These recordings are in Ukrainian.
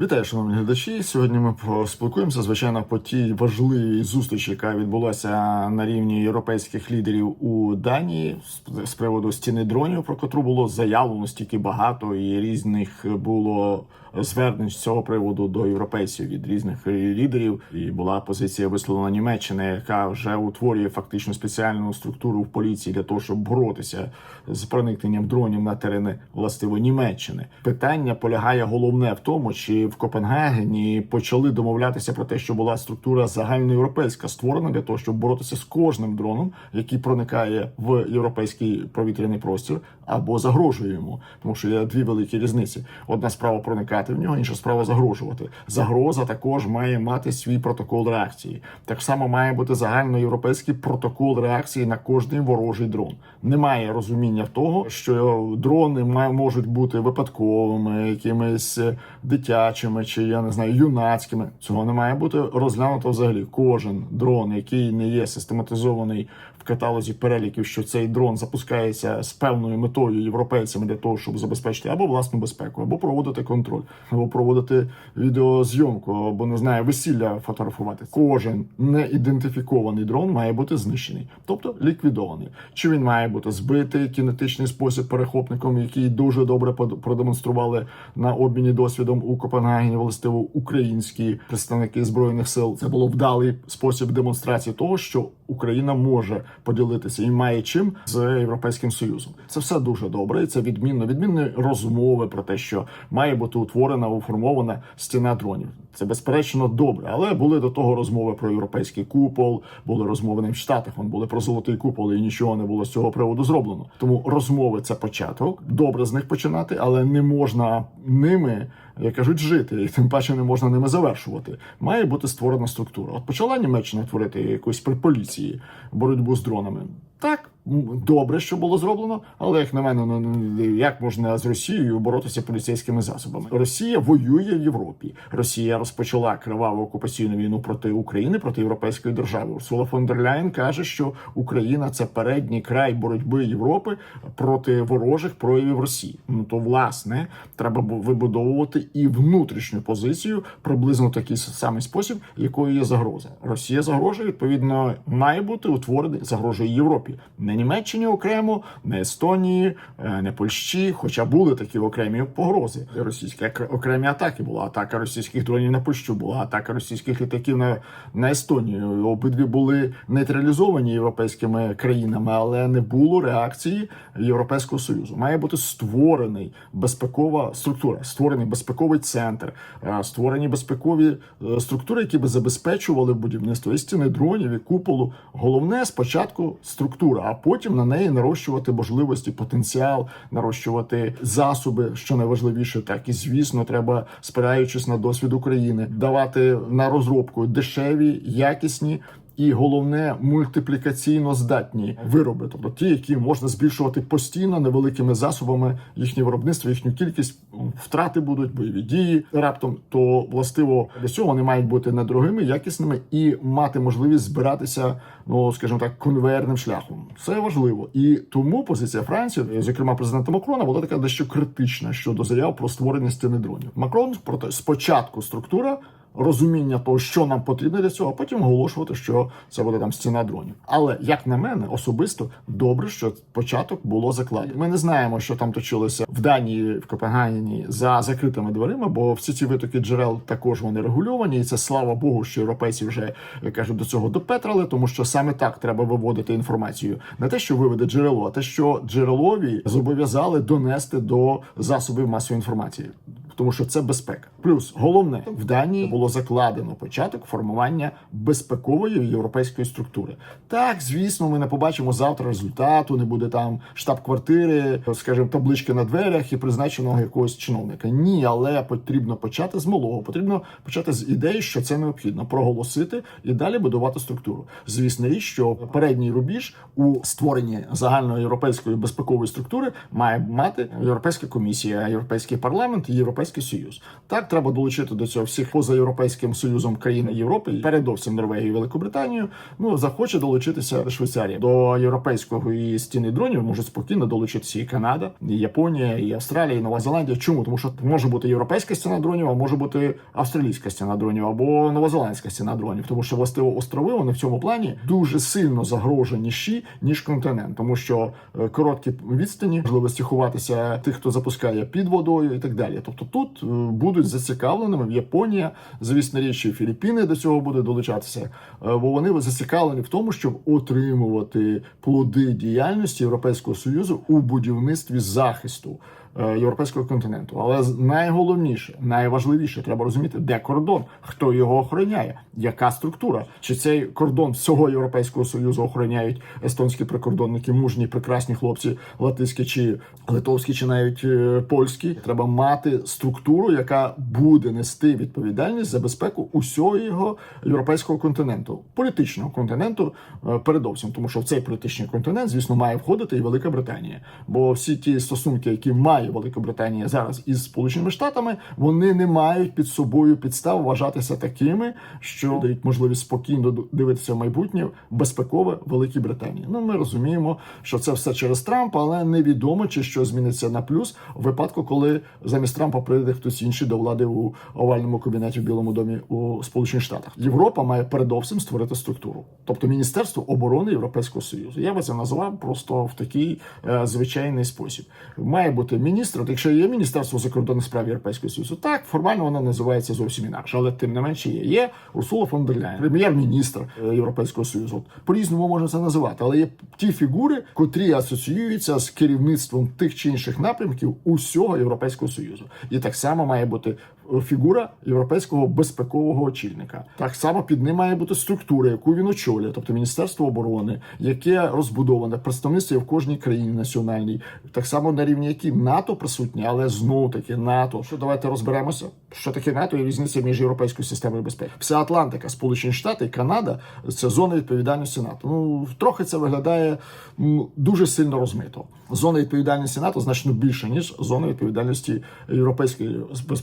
Вітаю, шановні глядачі. Сьогодні ми поспілкуємося, звичайно, по тій важливій зустрічі, яка відбулася на рівні європейських лідерів у Данії з- приводу стіни дронів, про котру було заявлено стільки багато, і різних було звернень з цього приводу до європейців від різних лідерів. І була позиція висловлена Німеччини, яка вже утворює фактично спеціальну структуру в поліції для того, щоб боротися з проникненням дронів на терени властиво Німеччини. Питання полягає головне в тому, чи в Копенгагені почали домовлятися про те, що була структура загальноєвропейська створена для того, щоб боротися з кожним дроном, який проникає в європейський повітряний простір або загрожує йому, тому що є дві великі різниці: одна справа проникати в нього, інша справа загрожувати. Загроза також має мати свій протокол реакції. Так само має бути загальноєвропейський протокол реакції на кожний ворожий дрон. Немає розуміння того, що дрони можуть бути випадковими, якимись е, дитячими чи я не знаю, юнацькими. Цього не має бути розглянуто взагалі. Кожен дрон, який не є систематизований каталозі переліків, що цей дрон запускається з певною метою європейцями для того, щоб забезпечити або власну безпеку, або проводити контроль, або проводити відеозйомку, або не знаю, весілля фотографувати. Кожен неідентифікований дрон має бути знищений, тобто ліквідований. Чи він має бути збитий кінетичний спосіб перехопником, який дуже добре продемонстрували на обміні досвідом у Копенгагені, властиво українські представники збройних сил. Це було вдалий спосіб демонстрації того, що Україна може поділитися і має чим з європейським союзом. Це все дуже добре. І це відмінно відмінні розмови про те, що має бути утворена уформована стіна дронів. Це безперечно добре, але були до того розмови про європейський купол, були розмови не в Штатах. Вон були про золотий купол, і нічого не було з цього приводу зроблено. Тому розмови це початок. Добре з них починати, але не можна ними, як кажуть, жити, і тим паче не можна ними завершувати. Має бути створена структура. От почала Німеччина творити якусь при поліції боротьбу з дронами. Так, добре, що було зроблено, але як на мене, ну ну, як можна з Росією боротися поліцейськими засобами? Росія воює в Європі. Росія розпочала криваву окупаційну війну проти України, проти європейської держави. Урсула фон дер Ляєн каже, що Україна це передній край боротьби Європи проти ворожих проявів Росії. Ну то власне треба бу- вибудовувати і внутрішню позицію приблизно в такий самий спосіб, якою є загроза. Росія загрожує відповідно має бути утворений загрожує Європі, не Німеччині окремо, не Естонії, е, не Польщі. Хоча були такі окремі погрози. Російські ок- окремі атаки була атака російських дронів на Польщу, була атака російських літаків на, на Естонію. Обидві були нейтралізовані європейськими країнами, але не було реакції Європейського союзу. Має бути створений безпекова структура, створений безпековий центр, е, створені безпекові е, структури, які би забезпечували будівництво і стіни дронів і куполу. Головне спочатку структура, а потім на неї нарощувати можливості, потенціал, нарощувати засоби, що найважливіше, так і звісно, треба спираючись на досвід України, давати на розробку дешеві, якісні. І головне мультиплікаційно здатні вироби, тобто ті, які можна збільшувати постійно невеликими засобами їхнє виробництво, їхню кількість втрати будуть бойові дії раптом. То властиво для цього вони мають бути недорогими, якісними і мати можливість збиратися, ну скажімо так, конвейерним шляхом. Це важливо, і тому позиція Франції, зокрема президента Макрона, була така дещо критична щодо заяв про створення стіни дронів. Макрон проте спочатку структура розуміння того, що нам потрібно для цього, а потім оголошувати, що це буде там стіна дронів. Але як на мене, особисто добре, що початок було закладено. Ми не знаємо, що там точилося в Данії, в Копенгагені за закритими дверима, бо всі ці витоки джерел також вони регульовані, і це слава Богу, що європейці вже кажуть до цього допетрали, тому що саме так треба виводити інформацію. Не те, що виведе джерело, а те, що джерелові зобов'язали донести до засобів масової інформації тому що це безпека. Плюс головне в Данії було закладено початок формування безпекової європейської структури. Так, звісно, ми не побачимо завтра результату, не буде там штаб-квартири, скажімо, таблички на дверях і призначеного якогось чиновника. Ні, але потрібно почати з малого. Потрібно почати з ідеї, що це необхідно проголосити і далі будувати структуру. Звісно, річ, що передній рубіж у створенні загальної європейської безпекової структури має мати Європейська комісія, Європейський парламент і Європейський Європейський Союз. Так треба долучити до цього всіх поза Європейським Союзом країн Європи, передовсім Норвегію, і Великобританію. Ну захоче долучитися Швейцарія до європейської стіни дронів. Можуть спокійно долучитися і Канада, і Японія, і Австралія, і Нова Зеландія. Чому? Тому що може бути європейська стіна дронів, а може бути австралійська стіна дронів або новозеландська стіна дронів, тому що властиво острови вони в цьому плані дуже сильно загроженіші ніж континент, тому що е, короткі відстані, можливості ховатися тих, хто запускає під водою, і так далі. Тобто тут е, будуть зацікавленими. Японія, звісно річ, і Філіппіни до цього буде долучатися, е, бо вони зацікавлені в тому, щоб отримувати плоди діяльності Європейського союзу у будівництві захисту європейського континенту. Але найголовніше, найважливіше, треба розуміти, де кордон, хто його охороняє, яка структура, чи цей кордон всього європейського союзу охороняють естонські прикордонники, мужні, прекрасні хлопці, латиські чи литовські, чи навіть е, польські. Треба мати структуру, яка буде нести відповідальність за безпеку усього європейського континенту, політичного континенту, е, передовсім, тому що в цей політичний континент, звісно, має входити і Велика Британія. Бо всі ті стосунки, які має Велика Британія зараз із Сполученими Штатами, вони не мають під собою підстав вважатися такими, що дають можливість спокійно дивитися в майбутнє безпекове Великій Британії. Ну ми розуміємо, що це все через Трампа, але невідомо чи що зміниться на плюс в випадку, коли замість Трампа прийде хтось інший до влади у овальному кабінеті в Білому домі у Сполучених Штатах. Європа має передовсім створити структуру, тобто Міністерство оборони Європейського Союзу. Я би це назвав просто в такий е, звичайний спосіб. Має бути міністр. От якщо є міністерство закордонних справ Європейського Союзу, так формально вона називається зовсім інакше, але тим не менше є. Є Урсула фон дер Ляйн, прем'єр-міністр е, Європейського Союзу. По-різному можна це називати, але є ті фігури, котрі асоціюються з керівництвом тих чи інших напрямків усього Європейського Союзу. І так само має бути фігура європейського безпекового очільника. Так само під ним має бути структура, яку він очолює, тобто Міністерство оборони, яке розбудоване представництво в кожній країні національній, так само на рівні які НАТО присутні, але знову таки НАТО. Що давайте розберемося, що таке НАТО і різниця між європейською системою безпеки. Вся Атлантика, Сполучені Штати і Канада це зона відповідальності НАТО. Ну трохи це виглядає дуже сильно розмито. Зона відповідальності НАТО значно більше ніж зона відповідальності європейської без-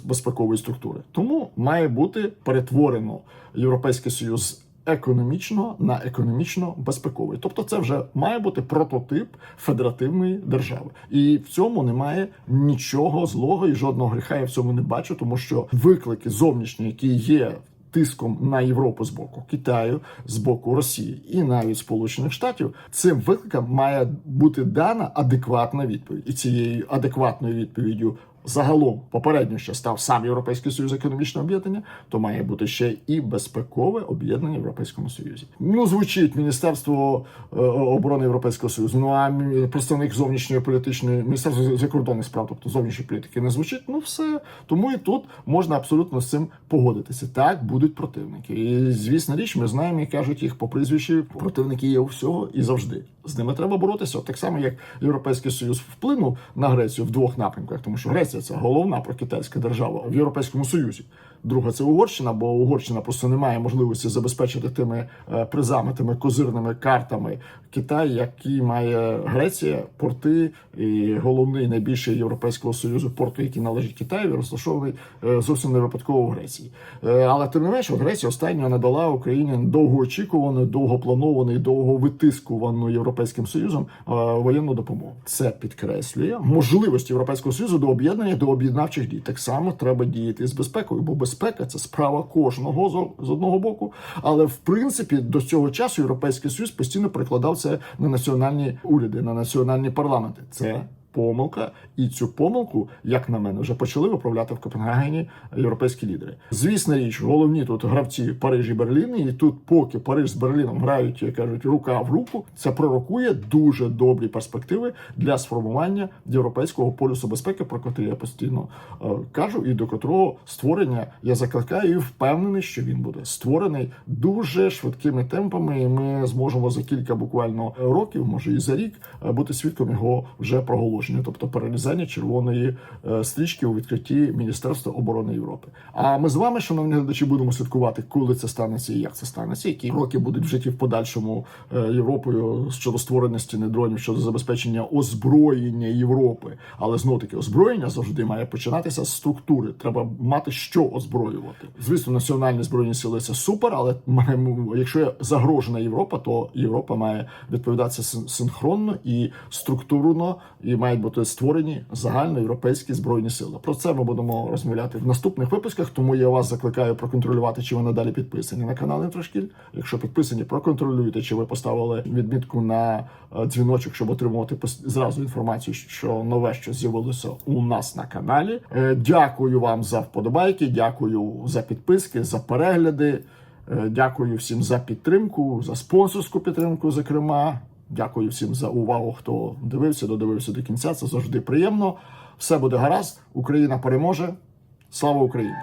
безпекової структури. Тому має бути перетворено європейський союз економічного на економічно безпековий. Тобто, це вже має бути прототип федеративної держави, і в цьому немає нічого злого і жодного гріха. Я в цьому не бачу, тому що виклики зовнішні, які є. Тиском на Європу з боку Китаю, з боку Росії і навіть Сполучених Штатів цим викликам має бути дана адекватна відповідь, і цією адекватною відповіддю загалом попередньо ще став сам Європейський Союз економічного об'єднання, то має бути ще і безпекове об'єднання в Європейському Союзі. Ну звучить Міністерство е, оборони Європейського Союзу. Ну а представник зовнішньої політичної міністерство закордонних справ, тобто зовнішньої політики, не звучить. Ну все тому і тут можна абсолютно з цим погодитися. Так будуть противники, і звісно річ, ми знаємо і кажуть їх по прізвищі. Противники є у всього і завжди. З ними треба боротися. От так само, як Європейський Союз вплинув на Грецію в двох напрямках, тому що Греція це головна прокитайська держава в Європейському Союзі. Друга це Угорщина, бо Угорщина просто не має можливості забезпечити тими е, призами, тими козирними картами Китай, які має Греція, порти і головний найбільший європейського союзу порт, який належить Китаєві, розташований е, зовсім не випадково в Греції. Е, Але тим не менше, от Греція останньо надала Україні довгоочікувану, довгоплановану і довго витискувану європейським союзом воєнну допомогу. Це підкреслює можливість європейського союзу до об'єднання до об'єднавчих дій. Так само треба діяти з безпекою, бо безпека це справа кожного з- з одного боку. Але в принципі до цього часу європейський союз постійно прикладав це на національні уряди, на національні парламенти. Це помилка, і цю помилку, як на мене, вже почали виправляти в Копенгагені європейські лідери. Звісно річ, головні тут гравці Париж і Берлін, і тут, поки Париж з Берліном грають, як кажуть, рука в руку, це пророкує дуже добрі перспективи для сформування європейського полюсу безпеки, про котрий я постійно е, кажу, і до котрого створення я закликаю і впевнений, що він буде створений дуже швидкими темпами. І ми зможемо за кілька буквально років, може і за рік, е, бути свідком його вже проголошення. Положення, тобто перерізання червоної е, стрічки у відкритті Міністерства оборони Європи. А ми з вами, шановні глядачі, будемо слідкувати, коли це станеться і як це станеться, які кроки будуть вжиті в подальшому е, Європою щодо створення стіни дронів, щодо забезпечення озброєння Європи. Але знову таки озброєння завжди має починатися з структури. Треба мати що озброювати. Звісно, національні збройні сили це супер, але якщо загрожена Європа, то Європа має відповідатися синхронно і структурно, і мають бути створені загальноєвропейські збройні сили. Про це ми будемо розмовляти в наступних випусках. Тому я вас закликаю проконтролювати, чи ви надалі підписані на канал Інфрашкіль. Якщо підписані, проконтролюйте, чи ви поставили відмітку на е, дзвіночок, щоб отримувати зразу інформацію, що нове, що з'явилося у нас на каналі. Е, Дякую вам за вподобайки, дякую за підписки, за перегляди. Е, Дякую всім за підтримку, за спонсорську підтримку, зокрема. Дякую всім за увагу, хто дивився, додивився до кінця. Це завжди приємно. Все буде гаразд. Україна переможе. Слава Україні!